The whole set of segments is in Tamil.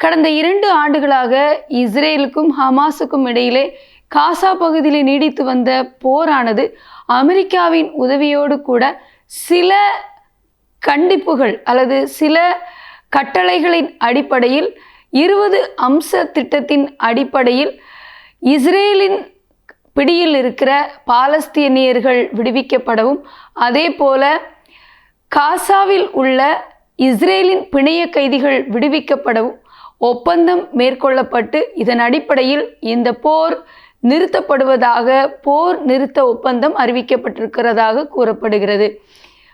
கடந்த இரண்டு ஆண்டுகளாக இஸ்ரேலுக்கும் ஹமாஸுக்கும் இடையிலே காசா பகுதியில் நீடித்து வந்த போரானது அமெரிக்காவின் உதவியோடு கூட சில கண்டிப்புகள் அல்லது சில கட்டளைகளின் அடிப்படையில் இருபது அம்ச திட்டத்தின் அடிப்படையில் இஸ்ரேலின் பிடியில் இருக்கிற பாலஸ்தீனியர்கள் விடுவிக்கப்படவும் அதே போல காசாவில் உள்ள இஸ்ரேலின் பிணைய கைதிகள் விடுவிக்கப்படவும் ஒப்பந்தம் மேற்கொள்ளப்பட்டு இதன் அடிப்படையில் இந்த போர் நிறுத்தப்படுவதாக போர் நிறுத்த ஒப்பந்தம் அறிவிக்கப்பட்டிருக்கிறதாக கூறப்படுகிறது.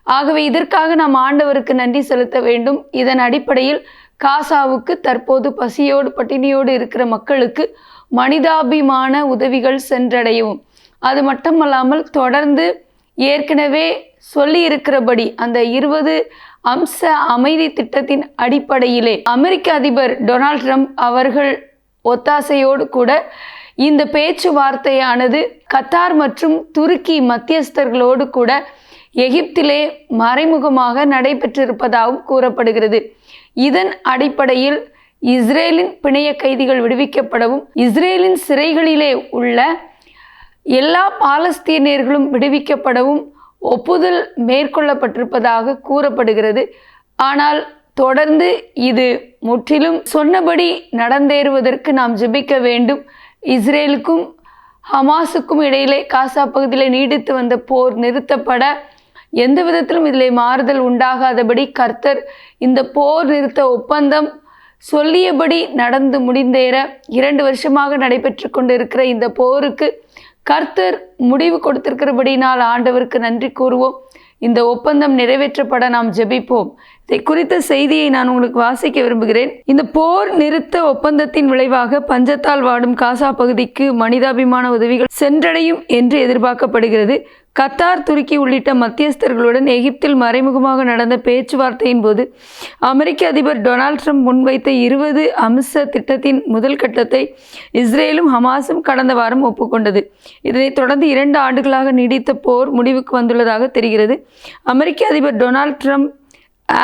ஆகவே இதற்காக நாம் ஆண்டவருக்கு நன்றி செலுத்த வேண்டும். இதன் அடிப்படையில் காசாவுக்கு தற்போது பசியோடு பட்டினியோடு இருக்கிற மக்களுக்கு மனிதாபிமான உதவிகள் சென்றடையவும் அது மட்டுமல்லாமல் தொடர்ந்து ஏற்கனவே சொல்லி இருக்கிறபடி அந்த இருபது அம்ச அமைதி திட்டத்தின் அடிப்படையிலே அமெரிக்க அதிபர் டொனால்ட் ட்ரம்ப் அவர்கள் ஒத்தாசையோடு கூட இந்த பேச்சுவார்த்தையானது கத்தார் மற்றும் துருக்கி மத்தியஸ்தர்களோடு கூட எகிப்திலே மறைமுகமாக நடைபெற்றிருப்பதாகவும் கூறப்படுகிறது. இதன் அடிப்படையில் இஸ்ரேலின் பிணைய கைதிகள் விடுவிக்கப்படவும் இஸ்ரேலின் சிறைகளிலே உள்ள எல்லா பாலஸ்தீனியர்களும் விடுவிக்கப்படவும் ஒப்புதல் மேற்கொள்ளப்பட்டிருப்பதாக கூறப்படுகிறது. ஆனால் தொடர்ந்து இது முற்றிலும் சொன்னபடி நடந்தேறுவதற்கு நாம் ஜெபிக்க வேண்டும். இஸ்ரேலுக்கும் ஹமாஸுக்கும் இடையிலே காசா பகுதியில் நீடித்து வந்த போர் நிறுத்தப்பட எந்த விதத்திலும் இதில் மாறுதல் உண்டாகாதபடி கர்த்தர் இந்த போர் நிறுத்த ஒப்பந்தம் சொல்லியபடி நடந்து முடிந்தேற இரண்டு வருஷமாக நடைபெற்று கொண்டிருக்கிற இந்த போருக்கு கர்த்தர் முடிவு கொடுத்திருக்கிறபடினால் ஆண்டவருக்கு நன்றி கூறுவோம். இந்த ஒப்பந்தம் நிறைவேற்றப்பட நாம் ஜெபிப்போம். இதை குறித்த செய்தியை நான் உங்களுக்கு வாசிக்க விரும்புகிறேன். இந்த போர் நிறுத்த ஒப்பந்தத்தின் விளைவாக பஞ்சத்தால் வாடும் காசா பகுதிக்கு மனிதாபிமான உதவிகள் சென்றடையும் என்று எதிர்பார்க்கப்படுகிறது. கத்தார் துருக்கி உள்ளிட்ட மத்தியஸ்தர்களுடன் எகிப்தில் மறைமுகமாக நடந்த பேச்சுவார்த்தையின் போது அமெரிக்க அதிபர் டொனால்ட் ட்ரம்ப் முன்வைத்த இருபது அம்ச திட்டத்தின் முதல் கட்டத்தை இஸ்ரேலும் ஹமாஸும் கடந்த வாரம் ஒப்புக்கொண்டது. இதனைத் தொடர்ந்து இரண்டு ஆண்டுகளாக நீடித்த போர் முடிவுக்கு வந்துள்ளதாக தெரிகிறது. அமெரிக்க அதிபர் Donald Trump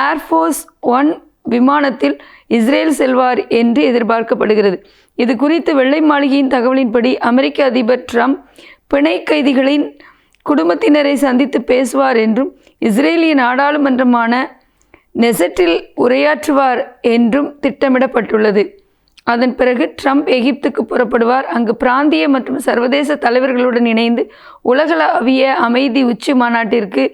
Air Force One விமானத்தில் இஸ்ரேல் செல்வார் என்று எதிர்பார்க்கப்படுகிறது. இது குறித்து வெள்ளை மாளிகையின் தகவலின்படி அமெரிக்க அதிபர் ட்ரம்ப் பிணை கைதிகளின் குடும்பத்தினரை சந்தித்து பேசுவார் என்றும் இஸ்ரேலிய நாடாளுமன்றமான நெசட்டில் உரையாற்றுவார் என்றும் திட்டமிடப்பட்டுள்ளது. அதன் பிறகு ட்ரம்ப் எகிப்துக்கு புறப்படுவார். அங்கு பிராந்திய மற்றும் சர்வதேச தலைவர்களுடன் இணைந்து உலகளாவிய அமைதி உச்சி மாநாட்டிற்கு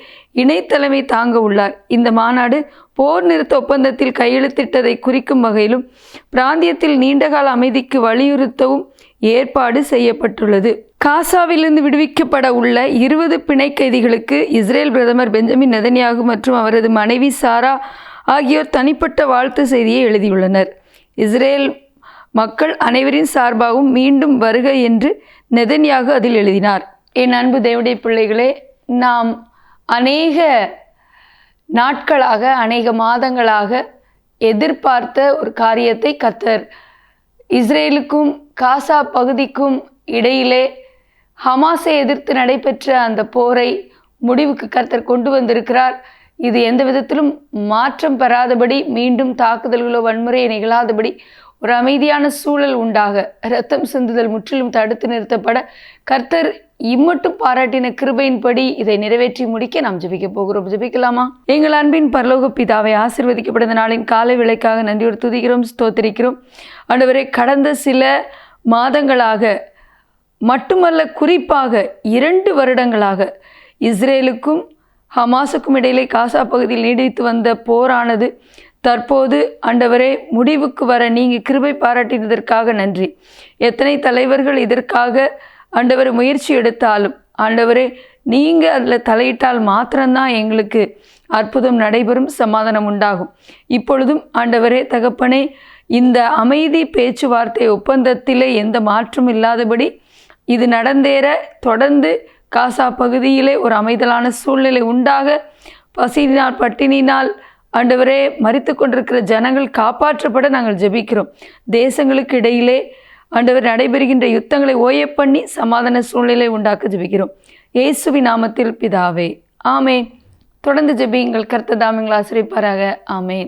இணைத்தலைமை தாங்க உள்ளார். இந்த மாநாடு போர் நிறுத்த ஒப்பந்தத்தில் கையெழுத்திட்டதை குறிக்கும் வகையிலும் பிராந்தியத்தில் நீண்டகால அமைதிக்கு வலியுறுத்தவும் ஏற்பாடு செய்யப்பட்டுள்ளது. காசாவிலிருந்து விடுவிக்கப்பட உள்ள இருபது பிணை கைதிகளுக்கு இஸ்ரேல் பிரதமர் பெஞ்சமின் நெதன்யாகு மற்றும் அவரது மனைவி சாரா ஆகியோர் தனிப்பட்ட வாழ்த்து செய்தியை எழுதியுள்ளனர். இஸ்ரேல் மக்கள் அனைவரின் சார்பாகவும் மீண்டும் வருக என்று நெதன்யாக அதில் எழுதினார். என் அன்பு தேவடைய பிள்ளைகளே நாம் அநேக நாட்களாக அநேக மாதங்களாக எதிர்பார்த்த ஒரு காரியத்தை கத்தர் இஸ்ரேலுக்கும் காசா பகுதிக்கும் இடையிலே ஹமாஸை எதிர்த்து நடைபெற்ற அந்த போரை முடிவுக்கு கர்த்தர் கொண்டு வந்திருக்கிறார். இது எந்த விதத்திலும் மாற்றம் பெறாதபடி மீண்டும் தாக்குதல்களோ வன்முறையை நிகழாதபடி ஒரு அமைதியான சூழல் உண்டாக இரத்தம் சிந்துதல் முற்றிலும் தடுத்து நிறுத்தப்பட கர்த்தர் இம்மட்டும் பாராட்டின கிருபையின்படி இதை நிறைவேற்றி முடிக்க நாம் ஜெபிக்க போகிறோம். ஜெபிக்கலாமா? எங்கள் அன்பின் பரலோக பிதாவை ஆசிர்வதிக்கப்பட்ட நாளின் காலை விலைக்காக நன்றியோடு துதிக்கிறோம் ஸ்தோத்திரிக்கிறோம். ஆண்டவரே கடந்த சில மாதங்களாக மட்டுமல்ல குறிப்பாக இரண்டு வருடங்களாக இஸ்ரேலுக்கும் ஹமாஸுக்கும் இடையிலே காசா பகுதியில் நீடித்து வந்த போரானது தற்போது ஆண்டவரே முடிவுக்கு வர நீங்கள் கிருபை பாராட்டினதற்காக நன்றி. எத்தனை தலைவர்கள் இதற்காக ஆண்டவர் முயற்சி எடுத்தாலும் ஆண்டவரே நீங்கள் அதில் தலையிட்டால் மாத்திரம்தான் எங்களுக்கு அற்புதம் நடைபெறும் சமாதானம் உண்டாகும். இப்பொழுதும் ஆண்டவரே தகப்பனே இந்த அமைதி பேச்சுவார்த்தை ஒப்பந்தத்திலே எந்த மாற்றம் இல்லாதபடி இது நடந்தேற தொடர்ந்து காசா பகுதியிலே ஒரு அமைதலான சூழ்நிலை உண்டாக பசியினால் பட்டினினால் ஆண்டவரே மறித்து கொண்டிருக்கிற ஜனங்கள் காப்பாற்றப்பட நாங்கள் ஜெபிக்கிறோம். தேசங்களுக்கு இடையிலே ஆண்டவர் நடைபெறுகின்ற யுத்தங்களை ஓய பண்ணி சமாதான சூழ்நிலை உண்டாக்க ஜெபிக்கிறோம். இயேசுவி நாமத்தில் பிதாவே ஆமே தொடர்ந்து ஜெபியுங்கள். கர்த்ததாமிங்கள் ஆசிரியப்பாராக ஆமேன்.